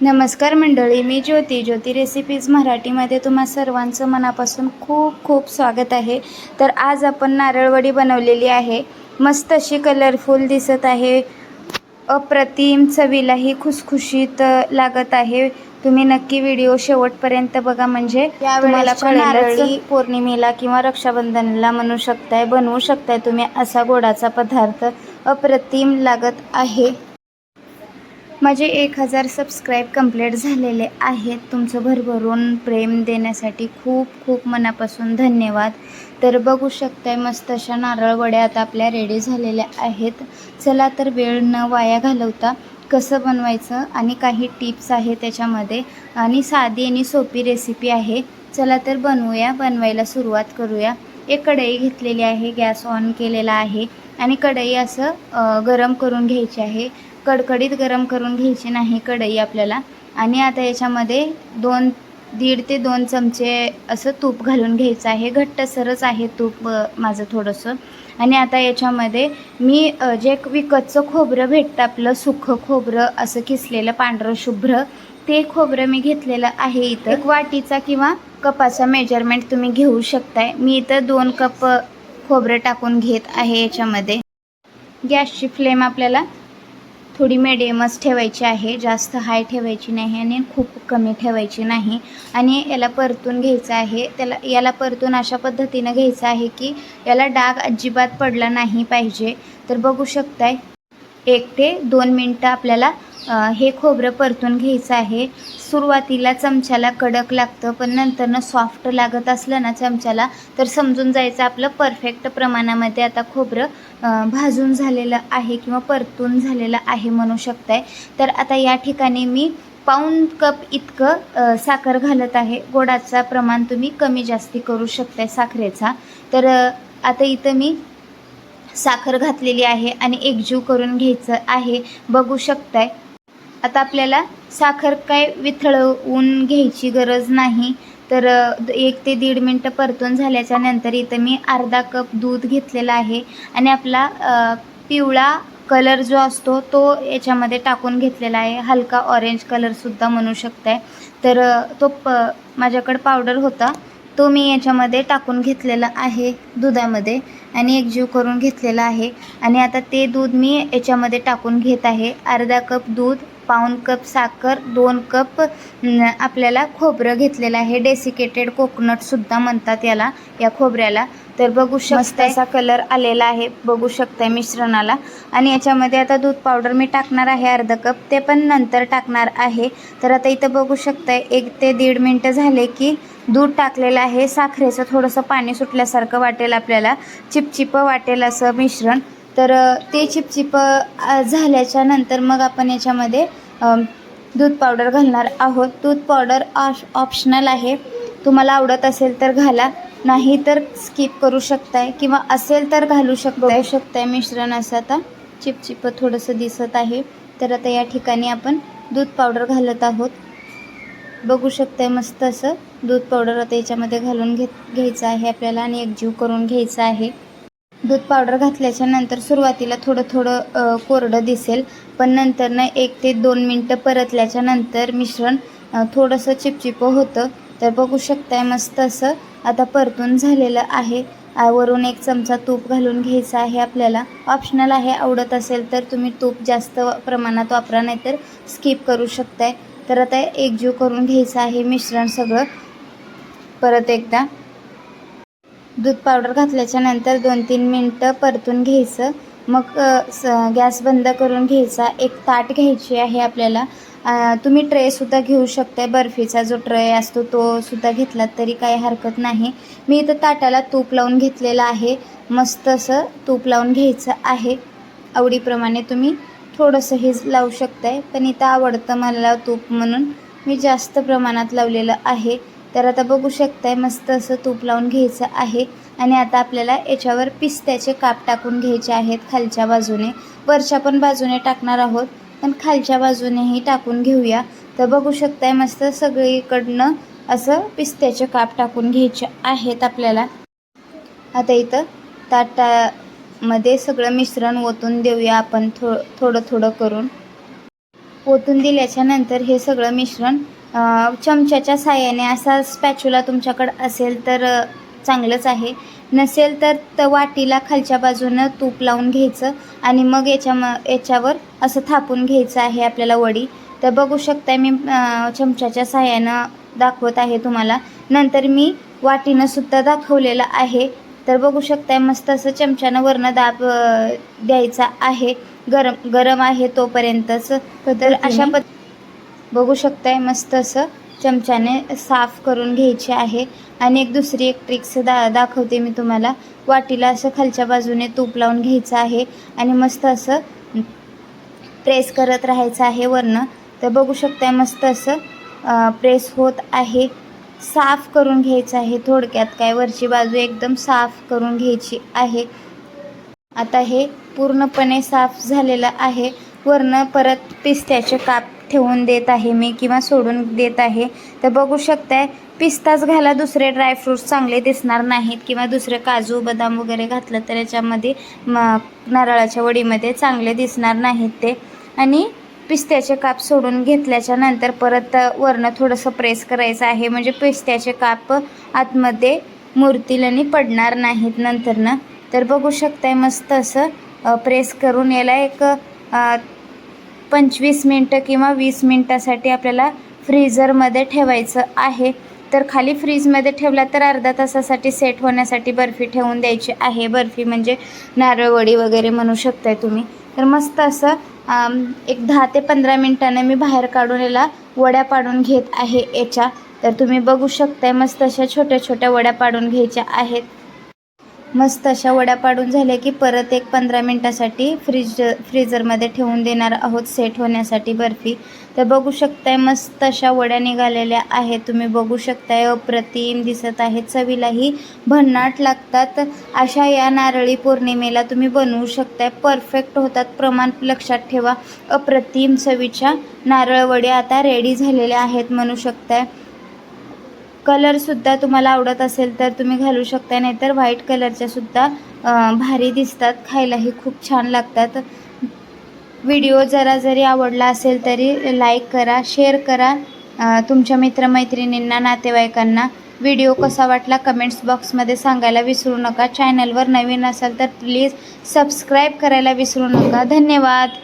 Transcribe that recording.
नमस्कार मंडळी मी ज्योती. ज्योती रेसिपीज मराठीमध्ये तुम्हा सर्वांचं मनापासून खूप खूप स्वागत आहे. तर आज आपण नारळवडी बनवलेली आहे. मस्त अशी कलरफुल दिसत आहे. अप्रतिम चवीलाही खुसखुशीत लागत आहे. तुम्ही नक्की व्हिडिओ शेवटपर्यंत बघा म्हणजे तुम्हाला नारळी पौर्णिमेला किंवा रक्षाबंधनला म्हणू शकताय बनवू शकताय तुम्ही असा गोडाचा पदार्थ अप्रतिम लागत आहे. माझे एक हजार सबस्क्राईब कंप्लीट झालेले आहेत. तुमचं भरभरून प्रेम देण्यासाठी खूप खूप मनापासून धन्यवाद. तर बघू शकताय मस्त अशा नारळ वड्या आता आपल्या रेडी झालेल्या आहेत. चला तर वेळ न वाया घालवता कसं बनवायचं आणि काही टिप्स आहे त्याच्यामध्ये. आणि साधी आणि सोपी रेसिपी आहे. चला तर बनवूया बनवायला सुरुवात करूया. एक कढई घेतलेली आहे गॅस ऑन केलेला आहे. आणि कढई असं गरम करून घ्यायची आहे. कडकडीत गरम करून घ्यायची नाही कढई आपल्याला. आणि आता याच्यामध्ये दोन दीड ते दोन चमचे असं तूप घालून घ्यायचं आहे. घट्टसरच आहे तूप माझं थोडंसं. आणि आता याच्यामध्ये मी जे विकतचं खोबरं भेटतं आपलं सुखं खोबरं असं किसलेलं पांढरं शुभ्र ते खोबरं मी घेतलेलं आहे इथं. एक वाटीचा किंवा कपाचा मेजरमेंट तुम्ही घेऊ शकताय. मी इथं दोन कप खोबरं टाकून घेत आहे याच्यामध्ये. गॅसची फ्लेम आपल्याला थोडी मिडियमच ठेवायची आहे जास्त हाय ठेवायची नाही आणि खूप कमी ठेवायची नाही. आणि याला परतून घ्यायचं आहे त्याला याला परतून अशा पद्धतीनं घ्यायचं आहे की याला डाग अजिबात पडला नाही पाहिजे. तर बघू शकताय एक ते दोन मिनटं आपल्याला हे खोबरं परतून घ्यायचं आहे. सुरुवातीला चमच्याला कडक लागतं पण नंतरनं सॉफ्ट लागत असलं ना चमच्याला तर समजून जायचं आपलं परफेक्ट प्रमाणामध्ये आता खोबरं भाजून झालेलं आहे किंवा परतून झालेलं आहे म्हणू शकताय. तर आता या ठिकाणी मी पाऊण कप इतकं साखर घालत आहे. गोडाचा प्रमाण तुम्ही कमी जास्ती करू शकताय साखरेचा. तर आता इथं मी साखर घातलेली आहे आणि एकजीव करून घ्यायचं आहे. बघू शकताय. आता आपल्याला साखर काय विथळवून घ्यायची गरज नाही. तर एक ते दीड मिनटं परतून झाल्याच्यानंतर इथं मी अर्धा कप दूध घेतलेला आहे. आणि आपला पिवळा कलर जो असतो तो याच्यामध्ये टाकून घेतलेला आहे. हलका ऑरेंज कलरसुद्धा म्हणू शकताय. तर तो प माझ्याकडं पावडर होता. तो मी याच्यामध्ये टाकून घेतलेला आहे दुधामध्ये. आणि एकजीव करून घेतलेला आहे. आणि आता ते दूध मी याच्यामध्ये टाकून घेत आहे. अर्धा कप दूध पाऊण कप साखर दोन कप आपल्याला खोबरं घेतलेलं आहे. डेसिकेटेड कोकोनटसुद्धा म्हणतात याला या खोबऱ्याला. तर बघू शकता असा कलर आलेला आहे. बघू शकताय मिश्रणाला. आणि याच्यामध्ये आता दूध पावडर मी टाकणार आहे अर्धा कप. ते पण नंतर टाकणार आहे. तर आता इथं बघू शकताय एक ते दीड मिनटं झाले की दूध टाकलेलं आहे. साखरेचं थोडंसं पाणी सुटल्यासारखं वाटेल आपल्याला. चिपचिपं वाटेल असं मिश्रण. तर ते चिपचिपं झाल्याच्यानंतर मग आपण याच्यामध्ये दूध पावडर घालणार आहोत. दूध पावडर ऑश ऑप्शनल आहे. तुम्हाला आवडत असेल तर घाला. नाही तर स्किप करू शकताय किंवा असेल तर घालू शकताय. शकताय मिश्रण असं आता. चिपचिपं थोडंसं दिसत आहे. तर आता या ठिकाणी आपण दूध पावडर घालत आहोत. बघू शकताय मस्त असं. दूध पावडर आता याच्यामध्ये घालून घेत घ्यायचं आहे आपल्याला आणि एकजीव करून घ्यायचं आहे. दूध पावडर घातल्याच्या नंतर सुरुवातीला थोडं थोडं कोरडं दिसेल. पण नंतरनं एक ते दोन मिनटं परतल्याच्या नंतर मिश्रण थोडंसं चिपचिपं होतं. तर बघू शकताय मस्त असं आता परतून झालेलं आहे. वरून एक चमचा तूप घालून घ्यायचा आहे आपल्याला. ऑप्शनल आहे आवडत असेल तर तुम्ही तूप जास्त प्रमाणात वापरा नाही तर स्किप करू शकताय. तर आता एकजीव करून घ्यायचं आहे मिश्रण सगळं. परत एकदा. दूध पावडर घातल्याच्या नंतर दोन तीन मिनटं परतून घ्यायचं. मग स गॅस बंद करून घ्यायचा. एक ताट घ्यायची आहे आपल्याला. तुम्ही ट्रेसुद्धा घेऊ शकता बर्फीचा जो ट्रे असतो तो सुद्धा घेतलात तरी काही हरकत नाही. मी इथं ताटाला तूप लावून घेतलेलं आहे. मस्त असं तूप लावून घ्यायचं आहे. आवडीप्रमाणे तुम्ही थोडंसं हे लावू शकताय. पण इथं आवडतं मला तूप म्हणून मी जास्त प्रमाणात लावलेलं आहे. तर आता बघू शकताय मस्त असं तूप लावून घ्यायचं आहे. आणि आता आपल्याला याच्यावर पिस्त्याचे काप टाकून घ्यायचे आहेत खालच्या बाजूने. वरच्या पण बाजूने टाकणार आहोत पण खालच्या बाजूनेही टाकून घेऊया. तर बघू शकताय मस्त सगळीकडनं असं पिस्त्याचे काप टाकून घ्यायचे आहेत आपल्याला. आता इथं ताटामध्ये सगळं मिश्रण ओतून देऊया आपण थो थोडं थोडं करून. ओतून दिल्याच्या नंतर हे सगळं मिश्रण चमच्याच्या साहाय्याने असा स्पॅच्युला तुमच्याकडं असेल तर चांगलंच आहे. नसेल तर त वाटीला खालच्या बाजूनं तूप लावून घ्यायचं आणि मग याच्या म याच्यावर असं थापून घ्यायचं आहे आपल्याला वडी. तर बघू शकता मी चमच्याच्या साहाय्यानं दाखवत आहे तुम्हाला. नंतर मी वाटीनं सुद्धा दाखवलेलं आहे. तर बघू शकताय मस्त असं चमच्यानं वरनं दाब द्यायचा आहे. गरम गरम आहे तोपर्यंतच. तर अशा पद्ध बघू शकताय मस्त असं चमच्याने साफ करून घ्यायचे आहे. आणि एक दुसरी एक ट्रिक्स दा दाखवते मी तुम्हाला. वाटीला असं खालच्या बाजूने तूप लावून घ्यायचं आहे. आणि मस्त असं प्रेस करत राहायचं आहे वरनं. तर बघू शकताय मस्त असं प्रेस होत आहे. साफ करून घ्यायचं आहे थोडक्यात. काय वरची बाजू एकदम साफ करून घ्यायची आहे. आता हे पूर्णपणे साफ झालेलं आहे. वरनं परत पिस्त्याचे काप ठेवून देत आहे मी किंवा सोडून देत आहे. तर बघू शकताय पिस्ताच घाला दुसरे ड्रायफ्रूट्स चांगले दिसणार नाहीत किंवा दुसरे काजू बदाम वगैरे घातलं तर याच्यामध्ये म नारळाच्या वडीमध्ये चांगले दिसणार नाहीत ते. आणि पिस्त्याचे काप सोडून घेतल्याच्या नंतर परत वरनं थोडंसं प्रेस करायचं आहे. म्हणजे पिस्त्याचे काप आतमध्ये मुरतील आणि पडणार नाहीत नंतरनं. तर बघू शकताय मस्त असं प्रेस करून याला एक पंचवीस मिनटं किंवा वीस मिनटासाठी आपल्याला फ्रीझरमध्ये ठेवायचं आहे. तर खाली फ्रीजमध्ये ठेवला तर अर्धा तासासाठी सेट होण्यासाठी बर्फी ठेवून द्यायची आहे. बर्फी म्हणजे नारळवडी वगैरे म्हणू शकताय तुम्ही. तर मस्त असं एक दहा ते पंधरा मिनटानं मी बाहेर काढून याला वड्या पाडून घेत आहे याच्या. तर तुम्ही बघू शकताय मस्त अशा छोट्या छोट्या वड्या पाडून घ्यायच्या आहेत. मस्त अशा वड्या पाडून झाल्या की परत एक पंधरा मिनटासाठी फ्रीज फ्रीजरमध्ये ठेवून देणार आहोत सेट होण्यासाठी बर्फी. तर बघू शकताय मस्त अशा वड्या निघालेल्या आहेत. तुम्ही बघू शकताय अप्रतिम दिसत आहेत. चवीलाही भन्नाट लागतात. अशा या नारळी पौर्णिमेला तुम्ही बनवू शकताय. परफेक्ट होतात. प्रमाण लक्षात ठेवा. अप्रतिम चवीच्या नारळ वड्या आता रेडी झालेल्या आहेत म्हणू शकताय. कलरसुद्धा तुम्हाला आवडत असेल तर तुम्ही घालू शकता नाहीतर व्हाईट कलरच्यासुद्धा भारी दिसतात. खायलाही खूप छान लागतात. व्हिडिओ जरा जरी आवडला असेल तरी लाईक करा शेअर करा. तुमच्या मित्रमैत्रिणींना नातेवाईकांना व्हिडिओ कसा वाटला कमेंट्स बॉक्समध्ये सांगायला विसरू नका. चॅनलवर नवीन असाल तर प्लीज सबस्क्राईब करायला विसरू नका. धन्यवाद.